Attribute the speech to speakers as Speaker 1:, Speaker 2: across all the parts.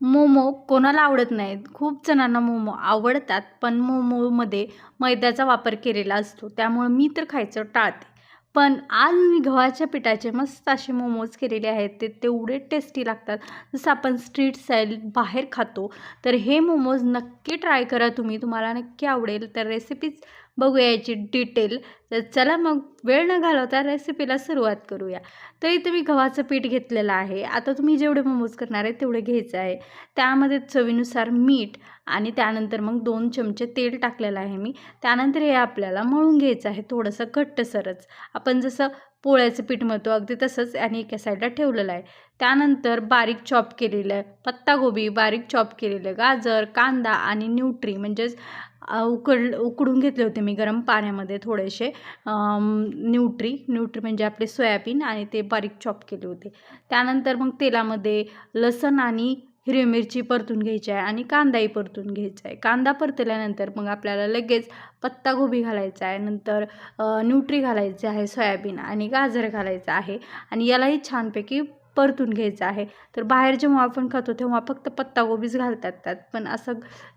Speaker 1: मोमो कोणाला आवडत नाहीत. खूप जणांना मोमो आवडतात पण मोमोमध्ये मैद्याचा वापर केलेला असतो. त्यामुळे मी तर खायचं टाळते. पण आज मी गव्हाच्या पिठाचे मस्त असे मोमोज केलेले आहेत. ते तेवढे टेस्टी लागतात. जसं आपण स्ट्रीट स्टाईल बाहेर खातो तर हे मोमोज नक्की ट्राय करा. तुम्ही तुम्हाला नक्की आवडेल. तर रेसिपीज बघूया याची डिटेल तर चला मग वेळ न घालवता रेसिपीला सुरुवात करूया. तर इथे मी गव्हाचं पीठ घेतलेलं आहे. आता तुम्ही जेवढे मोमोज करणार आहे तेवढे घ्यायचं आहे. त्यामध्ये चवीनुसार मीठ आणि त्यानंतर मग दोन चमचे तेल टाकलेलं आहे मी. त्यानंतर हे आपल्याला मळून घ्यायचं आहे थोडंसं घट्टसरच आपण जसं पोळ्याचं पीठ मळतो अगदी तसंच आणि एका साईडला ठेवलेलं आहे. त्यानंतर बारीक चॉप केलेलं आहे. पत्तागोबी बारीक चॉप केलेलं गाजर कांदा आणि न्यूट्री म्हणजेच उकड उकडून घेतले होते मी गरम पाण्यामध्ये थोडेसे न्यूट्री न्यूट्री म्हणजे आपले सोयाबीन आणि ते बारीक चॉप केले होते. त्यानंतर मग तेलामध्ये लसण आणि हिरवी मिरची परतून घ्यायची आहे आणि कांदाही परतून घ्यायचा आहे. कांदा परतल्यानंतर मग आपल्याला लगेच पत्तागोबी घालायचा आहे नंतर न्यूट्री घालायचे आहे सोयाबीन आणि गाजर घालायचं आहे आणि यालाही छानपैकी परतून घ्यायचं आहे. तर बाहेर जेव्हा आपण खातो तेव्हा फक्त पत्तागोबीच घालतात त्यात. पण असं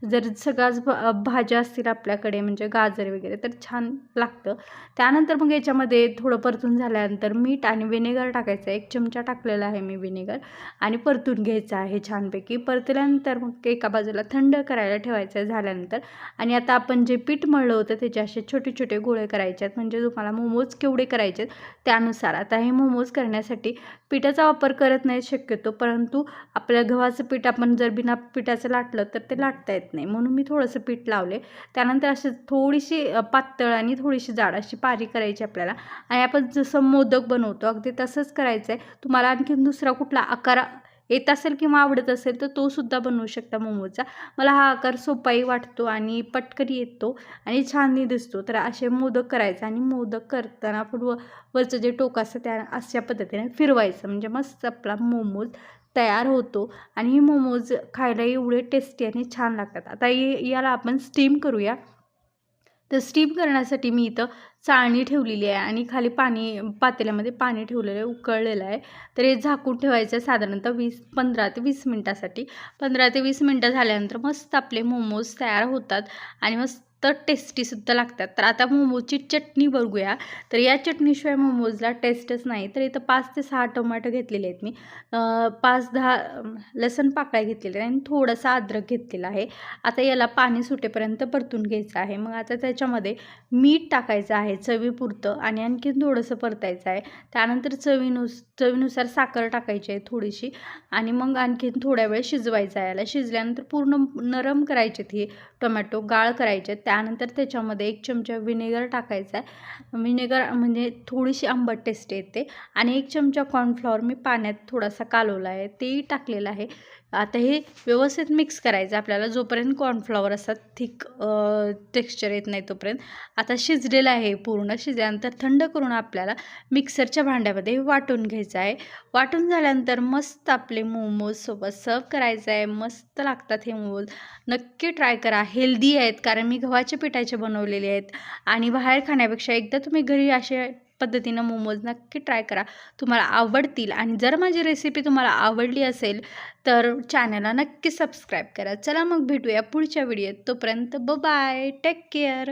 Speaker 1: जर सगळ्याच भाज्या असतील आपल्याकडे म्हणजे गाजर वगैरे तर छान लागतं. त्यानंतर मग याच्यामध्ये थोडं परतून झाल्यानंतर मीठ आणि विनेगर टाकायचं. एक चमचा टाकलेला आहे मी विनेगर आणि परतून घ्यायचं आहे छानपैकी. परतल्यानंतर मग एका बाजूला थंड करायला ठेवायचं आहे झाल्यानंतर आणि आता आपण जे पीठ मळलं होतं त्याचे असे छोटे छोटे गोळे करायचे आहेत. म्हणजे तुम्हाला मोमोज केवढे करायचे आहेत त्यानुसार. आता हे मोमोज करण्यासाठी पिठाचा वापर करत नाही शक्यतो परंतु आपल्या गव्हाचं पीठ आपण जर बिना पिठाचं लाटलं तर ते लाटता येत नाही. म्हणून मी थोडंसं पीठ लावले. त्यानंतर असे थोडीशी पातळ आणि थोडीशी जाड अशी पारी करायची आपल्याला. आणि आपण जसं मोदक बनवतो अगदी तसंच करायचं आहे तुम्हाला आणखीन दुसरा कुठला आकार येत असेल किंवा आवडत असेल तर तो सुद्धा बनवू शकता मोमोचा. मला हा आकार सोपाही वाटतो आणि पटकन येतो आणि छानही दिसतो. तर असे मोदक करायचे आणि मोदक करताना आपण व वरचं जे टोक असतं त्या अशा पद्धतीने फिरवायचं. म्हणजे मस्त आपला मोमोज तयार होतो आणि हे मोमोज खायला एवढे टेस्टी आणि छान लागतात. आता याला आपण स्टीम करूया. तर स्टीम करण्यासाठी मी इथं चाळणी ठेवलेली आहे आणि खाली पाणी पातेल्यामध्ये पाणी ठेवलेलं आहे उकळलेलं आहे. तर हे झाकून ठेवायचं आहे साधारणतः वीस पंधरा ते वीस मिनटासाठी. पंधरा ते वीस मिनटं झाल्यानंतर मस्त आपले मोमोज तयार होतात आणि मस्त तर टेस्टीसुद्धा लागतात. तर आता मोमोजची चटणी बघूया. तर या चटणीशिवाय मोमोजला टेस्टच नाही. तर इथं पाच ते सहा टोमॅटो घेतलेले आहेत मी. पाच दहा लसण पाकळ्या घेतलेल्या आणि थोडासा अद्रक घेतलेला आहे. आता याला पाणी सुटेपर्यंत परतून घ्यायचं आहे. मग आता त्याच्यामध्ये मीठ टाकायचं आहे. चवीपुरतं आणि आणखीन थोडंसं परतायचं आहे. त्यानंतर चवीनुस चवीनुसार साखर टाकायची आहे थोडीशी आणि मग आणखीन थोड्या वेळ शिजवायचं आहे. याला शिजल्यानंतर पूर्ण नरम करायचे हे टोमॅटो गाळ करायचे. त्यानंतर त्याच्यामध्ये एक चमचा व्हिनेगर टाकायचा आहे. विनेगर म्हणजे थोडीशी आंबट टेस्ट येते. आणि एक चमचा कॉर्नफ्लॉवर मी पाण्यात थोडासा कालवला आहे. तेही टाकलेलं आहे. आता हे व्यवस्थित मिक्स करायचं. आपल्याला जोपर्यंत कॉर्नफ्लॉवर असतात थिक टेक्स्चर येत नाही तोपर्यंत. आता शिजलेलं आहे पूर्ण शिजल्यानंतर थंड करून आपल्याला मिक्सरच्या भांड्यामध्ये वाटून घ्यायचं आहे. वाटून झाल्यानंतर मस्त आपले मोमोज सोबत सर्व करायचं आहे. मस्त लागतात हे मोमोज. नक्की ट्राय करा. हेल्दी आहेत कारण मी गव्हाच्या पिठाचे बनवलेले आहेत. आणि बाहेर खाण्यापेक्षा एकदा तुम्ही घरी असे पद्धतीनं मोमोज नक्की ट्राय करा. तुम्हाला आवडतील आणि जर माझी रेसिपी तुम्हाला आवडली असेल तर चॅनलला नक्की सबस्क्राईब करा. चला मग भेटूया पुढच्या व्हिडिओत तोपर्यंत ब बाय टेक केअर